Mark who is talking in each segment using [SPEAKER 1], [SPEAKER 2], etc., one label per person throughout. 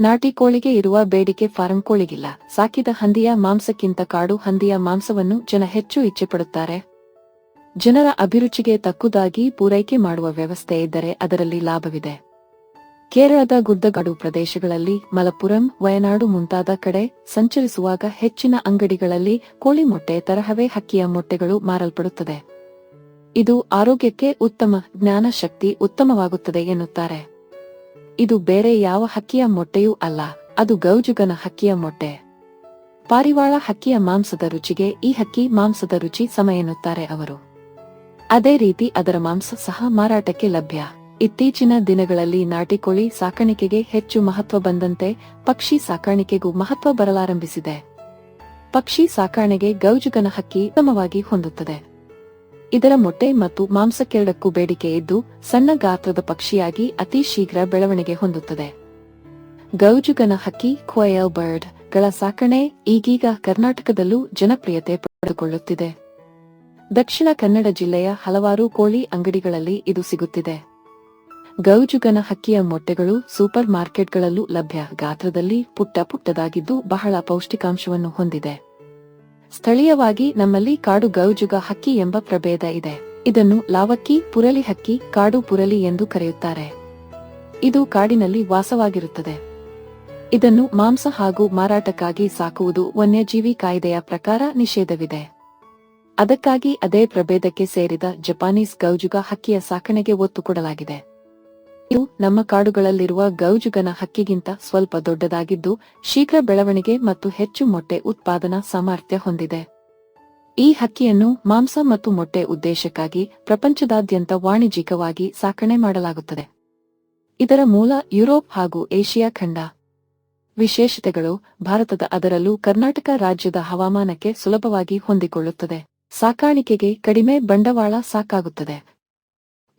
[SPEAKER 1] ನಾಟಿ ಕೋಳಿಗೆ ಇರುವ ಬೇಡಿಕೆ ಫಾರಂ ಕೋಳಿಗಿಲ್ಲ. ಸಾಕಿದ ಹಂದಿಯ ಮಾಂಸಕ್ಕಿಂತ ಕಾಡು ಹಂದಿಯ ಮಾಂಸವನ್ನು ಜನ ಹೆಚ್ಚು ಇಚ್ಛೆಪಡುತ್ತಾರೆ. ಜನರ ಅಭಿರುಚಿಗೆ ತಕ್ಕುದಾಗಿ ಪೂರೈಕೆ ಮಾಡುವ ವ್ಯವಸ್ಥೆ ಇದ್ದರೆ ಅದರಲ್ಲಿ ಲಾಭವಿದೆ. ಕೇರಳದ ಗುಡ್ಡಗಾಡು ಪ್ರದೇಶಗಳಲ್ಲಿ ಮಲಪುರಂ ವಯನಾಡು ಮುಂತಾದ ಕಡೆ ಸಂಚರಿಸುವಾಗ ಹೆಚ್ಚಿನ ಅಂಗಡಿಗಳಲ್ಲಿ ಕೋಳಿ ಮೊಟ್ಟೆ ತರಹವೇ ಹಕ್ಕಿಯ ಮೊಟ್ಟೆಗಳು ಮಾರಲ್ಪಡುತ್ತದೆ. ಇದು ಆರೋಗ್ಯಕ್ಕೆ ಉತ್ತಮ ಜ್ಞಾನ ಶಕ್ತಿ ಉತ್ತಮವಾಗುತ್ತದೆ ಎನ್ನುತ್ತಾರೆ. ಇದು ಬೇರೆ ಯಾವ ಹಕ್ಕಿಯ ಮೊಟ್ಟೆಯೂ ಅಲ್ಲ, ಅದು ಗೌಜುಗನ ಹಕ್ಕಿಯ ಮೊಟ್ಟೆ. ಪಾರಿವಾಳ ಹಕ್ಕಿಯ ಮಾಂಸದ ರುಚಿಗೆ ಈ ಹಕ್ಕಿ ಮಾಂಸದ ರುಚಿ ಸಮ ಎನ್ನುತ್ತಾರೆ ಅವರು. ಅದೇ ರೀತಿ ಅದರ ಮಾಂಸ ಸಹ ಮಾರಾಟಕ್ಕೆ ಲಭ್ಯ. ಇತ್ತೀಚಿನ ದಿನಗಳಲ್ಲಿ ನಾಟಿಕೋಳಿ ಸಾಕಾಣಿಕೆಗೆ ಹೆಚ್ಚು ಮಹತ್ವ ಬಂದಂತೆ ಪಕ್ಷಿ ಸಾಕಾಣಿಕೆಗೂ ಮಹತ್ವ ಬರಲಾರಂಭಿಸಿದೆ. ಪಕ್ಷಿ ಸಾಕಾಣೆಗೆ ಗೌಜುಗನ ಹಕ್ಕಿ ಉತ್ತಮವಾಗಿ ಹೊಂದುತ್ತದೆ. ಇದರ ಮೊಟ್ಟೆ ಮತ್ತು ಮಾಂಸಕ್ಕೆರಡಕ್ಕೂ ಬೇಡಿಕೆ ಇದ್ದು, ಸಣ್ಣ ಗಾತ್ರದ ಪಕ್ಷಿಯಾಗಿ ಅತಿ ಶೀಘ್ರ ಬೆಳವಣಿಗೆ ಹೊಂದುತ್ತದೆ. ಗೌಜುಗನ ಹಕ್ಕಿ, ಕ್ವಯಲ್ ಬರ್ಡ್, ಗಳ ಸಾಕಣೆ ಈಗೀಗ ಕರ್ನಾಟಕದಲ್ಲೂ ಜನಪ್ರಿಯತೆ ಪಡೆದುಕೊಳ್ಳುತ್ತಿದೆ. ದಕ್ಷಿಣ ಕನ್ನಡ ಜಿಲ್ಲೆಯ ಹಲವಾರು ಕೋಳಿ ಅಂಗಡಿಗಳಲ್ಲಿ ಇದು ಸಿಗುತ್ತಿದೆ. ಗೌಜುಗನ ಹಕ್ಕಿಯ ಮೊಟ್ಟೆಗಳು ಸೂಪರ್ ಮಾರ್ಕೆಟ್ಗಳಲ್ಲೂ ಲಭ್ಯ. ಗಾತ್ರದಲ್ಲಿ ಪುಟ್ಟ ಪುಟ್ಟದಾಗಿದ್ದು ಬಹಳ ಪೌಷ್ಟಿಕಾಂಶವನ್ನು ಹೊಂದಿದೆ. ಸ್ಥಳೀಯವಾಗಿ ನಮ್ಮಲ್ಲಿ ಕಾಡು ಗೌಜುಗ ಹಕ್ಕಿ ಎಂಬ ಪ್ರಭೇದ ಇದೆ. ಇದನ್ನು ಲಾವಕ್ಕಿ, ಪುರಲಿ ಹಕ್ಕಿ, ಕಾಡು ಪುರಲಿ ಎಂದು ಕರೆಯುತ್ತಾರೆ. ಇದು ಕಾಡಿನಲ್ಲಿ ವಾಸವಾಗಿರುತ್ತದೆ. ಇದನ್ನು ಮಾಂಸ ಹಾಗೂ ಮಾರಾಟಕ್ಕಾಗಿ ಸಾಕುವುದು ವನ್ಯಜೀವಿ ಕಾಯ್ದೆಯ ಪ್ರಕಾರ ನಿಷೇಧವಿದೆ. ಅದಕ್ಕಾಗಿ ಅದೇ ಪ್ರಭೇದಕ್ಕೆ ಸೇರಿದ ಜಪಾನೀಸ್ ಗೌಜುಗ ಹಕ್ಕಿಯ ಸಾಕಣೆಗೆ ಒತ್ತು ಕೊಡಲಾಗಿದೆ. ಇದು ನಮ್ಮ ಕಾಡುಗಳಲ್ಲಿರುವ ಗೌಜುಗನ ಹಕ್ಕಿಗಿಂತ ಸ್ವಲ್ಪ ದೊಡ್ಡದಾಗಿದ್ದು, ಶೀಘ್ರ ಬೆಳವಣಿಗೆ ಮತ್ತು ಹೆಚ್ಚು ಮೊಟ್ಟೆ ಉತ್ಪಾದನಾ ಸಾಮರ್ಥ್ಯ ಹೊಂದಿದೆ. ಈ ಹಕ್ಕಿಯನ್ನು ಮಾಂಸ ಮತ್ತು ಮೊಟ್ಟೆ ಉದ್ದೇಶಕ್ಕಾಗಿ ಪ್ರಪಂಚದಾದ್ಯಂತ ವಾಣಿಜ್ಯಿಕವಾಗಿ ಸಾಕಣೆ ಮಾಡಲಾಗುತ್ತದೆ. ಇದರ ಮೂಲ ಯುರೋಪ್ ಹಾಗೂ ಏಷ್ಯಾ ಖಂಡ. ವಿಶೇಷತೆಗಳು ಭಾರತದ ಅದರಲ್ಲೂ ಕರ್ನಾಟಕ ರಾಜ್ಯದ ಹವಾಮಾನಕ್ಕೆ ಸುಲಭವಾಗಿ ಹೊಂದಿಕೊಳ್ಳುತ್ತದೆ. ಸಾಕಾಣಿಕೆಗೆ ಕಡಿಮೆ ಬಂಡವಾಳ ಸಾಕಾಗುತ್ತದೆ.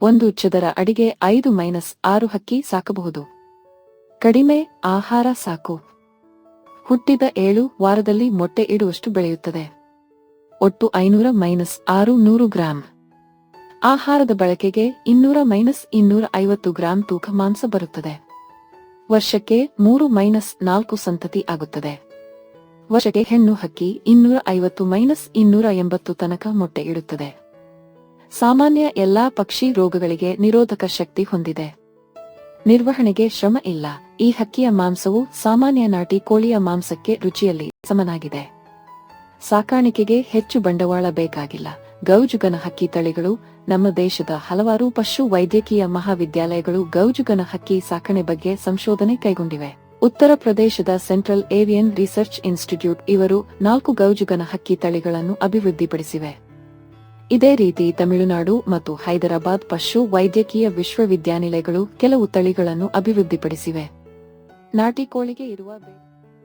[SPEAKER 1] ಒಂದು ಚದರ ಅಡಿಗೆ ಐದು ಮೈನಸ್ ಆರು ಹಕ್ಕಿ ಸಾಕಬಹುದು. ಕಡಿಮೆ ಆಹಾರ ಸಾಕು. ಹುಟ್ಟಿದ ಏಳು ವಾರದಲ್ಲಿ ಮೊಟ್ಟೆ ಇಡುವಷ್ಟು ಬೆಳೆಯುತ್ತದೆ. ಒಟ್ಟು ಐನೂರ ಮೈನಸ್ ಆರು ನೂರು ಗ್ರಾಂ. ಆಹಾರದ ಬಳಕೆಗೆ ಇನ್ನೂರ ಮೈನಸ್ ಇನ್ನೂರ ಐವತ್ತು ಗ್ರಾಂ ತೂಕ ಮಾಂಸ ಬರುತ್ತದೆ. ವರ್ಷಕ್ಕೆ ಮೂರು ಮೈನಸ್ ನಾಲ್ಕು ಸಂತತಿ ಆಗುತ್ತದೆ. ವರ್ಷಕ್ಕೆ ಹೆಣ್ಣು ಹಕ್ಕಿ ಇನ್ನೂರ ಐವತ್ತು ಮೈನಸ್ ಇನ್ನೂರ ಎಂಬತ್ತು ತನಕ ಮೊಟ್ಟೆ ಇಡುತ್ತದೆ. ಸಾಮಾನ್ಯ ಎಲ್ಲಾ ಪಕ್ಷಿ ರೋಗಗಳಿಗೆ ನಿರೋಧಕ ಶಕ್ತಿ ಹೊಂದಿದೆ. ನಿರ್ವಹಣೆಗೆ ಶ್ರಮ ಇಲ್ಲ. ಈ ಹಕ್ಕಿಯ ಮಾಂಸವು ಸಾಮಾನ್ಯ ನಾಟಿ ಕೋಳಿಯ ಮಾಂಸಕ್ಕೆ ರುಚಿಯಲ್ಲಿ ಸಮನಾಗಿದೆ. ಸಾಕಾಣಿಕೆಗೆ ಹೆಚ್ಚು ಬಂಡವಾಳ ಬೇಕಾಗಿಲ್ಲ. ಗೌಜುಗನ ಹಕ್ಕಿ ತಳಿಗಳು ನಮ್ಮ ದೇಶದ ಹಲವಾರು ಪಶು ವೈದ್ಯಕೀಯ ಮಹಾವಿದ್ಯಾಲಯಗಳು ಗೌಜುಗನ ಹಕ್ಕಿ ಸಾಕಣೆ ಬಗ್ಗೆ ಸಂಶೋಧನೆ ಕೈಗೊಂಡಿವೆ. ಉತ್ತರ ಪ್ರದೇಶದ ಸೆಂಟ್ರಲ್ ಏವಿಯನ್ ರಿಸರ್ಚ್ ಇನ್ಸ್ಟಿಟ್ಯೂಟ್ ಇವರು ನಾಲ್ಕು ಗೌಜುಗನ ಹಕ್ಕಿ ತಳಿಗಳನ್ನು ಅಭಿವೃದ್ಧಿಪಡಿಸಿವೆ. ಇದೇ ರೀತಿ ತಮಿಳುನಾಡು ಮತ್ತು ಹೈದರಾಬಾದ್ ಪಶು ವೈದ್ಯಕೀಯ ವಿಶ್ವವಿದ್ಯಾನಿಲಯಗಳು ಕೆಲವು ತಳಿಗಳನ್ನು ಅಭಿವೃದ್ಧಿಪಡಿಸಿವೆ. ನಾಟಿ ಕೋಳಿಗೆ ಇರುವ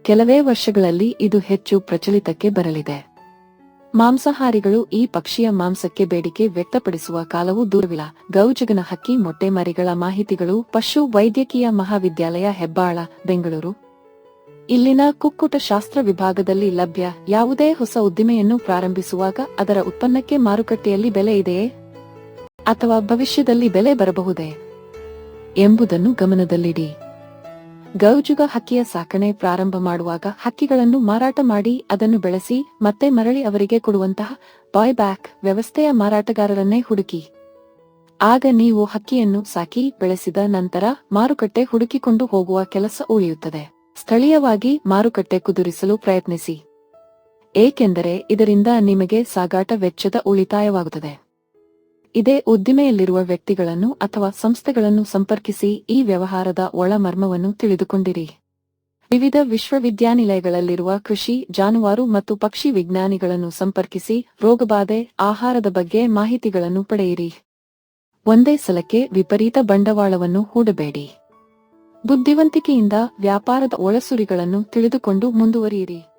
[SPEAKER 1] ಕೆಲವೇ ವರ್ಷಗಳಲ್ಲಿ ಇದು ಹೆಚ್ಚು ಪ್ರಚಲಿತಕ್ಕೆ ಬರಲಿದೆ. ಮಾಂಸಾಹಾರಿಗಳು ಈ ಪಕ್ಷಿಯ ಮಾಂಸಕ್ಕೆ ಬೇಡಿಕೆ ವ್ಯಕ್ತಪಡಿಸುವ ಕಾಲವೂ ದೂರವಿಲ್ಲ. ಗೌಜಗನ ಹಕ್ಕಿ ಮೊಟ್ಟೆ ಮರಿಗಳ ಮಾಹಿತಿಗಳು ಪಶು ವೈದ್ಯಕೀಯ ಮಹಾವಿದ್ಯಾಲಯ ಹೆಬ್ಬಾಳ, ಬೆಂಗಳೂರು. ಇಲ್ಲಿನ ಕುಕ್ಕುಟ ಶಾಸ್ತ್ರ ವಿಭಾಗದಲ್ಲಿ ಲಭ್ಯ ಯಾವುದೇ ಹೊಸ ಉದ್ದಿಮೆಯನ್ನು ಪ್ರಾರಂಭಿಸುವಾಗ ಅದರ ಉತ್ಪನ್ನಕ್ಕೆ ಮಾರುಕಟ್ಟೆಯಲ್ಲಿ ಬೆಲೆ ಇದೆಯೇ? ಅಥವಾ ಭವಿಷ್ಯದಲ್ಲಿ ಬೆಲೆ ಬರಬಹುದೇ? ಎಂಬುದನ್ನು ಗಮನದಲ್ಲಿಡಿ. ಗೌಜುಗ ಹಕ್ಕಿಯ ಸಾಕಣೆ ಪ್ರಾರಂಭ ಮಾಡುವಾಗ ಹಕ್ಕಿಗಳನ್ನು ಮಾರಾಟ ಮಾಡಿ ಅದನ್ನು ಬೆಳೆಸಿ ಮತ್ತೆ ಮರಳಿ ಅವರಿಗೆ ಕೊಡುವಂತಹ ಬಾಯ್ ಬ್ಯಾಕ್ ವ್ಯವಸ್ಥೆಯ ಮಾರಾಟಗಾರರನ್ನೇ ಹುಡುಕಿ. ಆಗ ನೀವು ಹಕ್ಕಿಯನ್ನು ಸಾಕಿ ಬೆಳೆಸಿದ ನಂತರ ಮಾರುಕಟ್ಟೆ ಹುಡುಕಿಕೊಂಡು ಹೋಗುವ ಕೆಲಸ ಉಳಿಯುತ್ತದೆ. ಸ್ಥಳೀಯವಾಗಿ ಮಾರುಕಟ್ಟೆ ಕುದುರಿಸಲು ಪ್ರಯತ್ನಿಸಿ. ಏಕೆಂದರೆ ಇದರಿಂದ ನಿಮಗೆ ಸಾಗಾಟ ವೆಚ್ಚದ ಉಳಿತಾಯವಾಗುತ್ತದೆ. ಇದೇ ಉದ್ದಿಮೆಯಲ್ಲಿರುವ ವ್ಯಕ್ತಿಗಳನ್ನು ಅಥವಾ ಸಂಸ್ಥೆಗಳನ್ನು ಸಂಪರ್ಕಿಸಿ ಈ ವ್ಯವಹಾರದ ಒಳಮರ್ಮವನ್ನು ತಿಳಿದುಕೊಂಡಿರಿ. ವಿವಿಧ ವಿಶ್ವವಿದ್ಯಾನಿಲಯಗಳಲ್ಲಿರುವ ಕೃಷಿ, ಜಾನುವಾರು ಮತ್ತು ಪಕ್ಷಿ ವಿಜ್ಞಾನಿಗಳನ್ನು ಸಂಪರ್ಕಿಸಿ ರೋಗಬಾಧೆ, ಆಹಾರದ ಬಗ್ಗೆ ಮಾಹಿತಿಗಳನ್ನು ಪಡೆಯಿರಿ. ಒಂದೇ ಸಲಕ್ಕೆ ವಿಪರೀತ ಬಂಡವಾಳವನ್ನು ಹೂಡಬೇಡಿ. ಬುದ್ಧಿವಂತಿಕೆಯಿಂದ ವ್ಯಾಪಾರದ ಒಳಸುರಿಗಳನ್ನು ತಿಳಿದುಕೊಂಡು ಮುಂದುವರಿಯಿರಿ.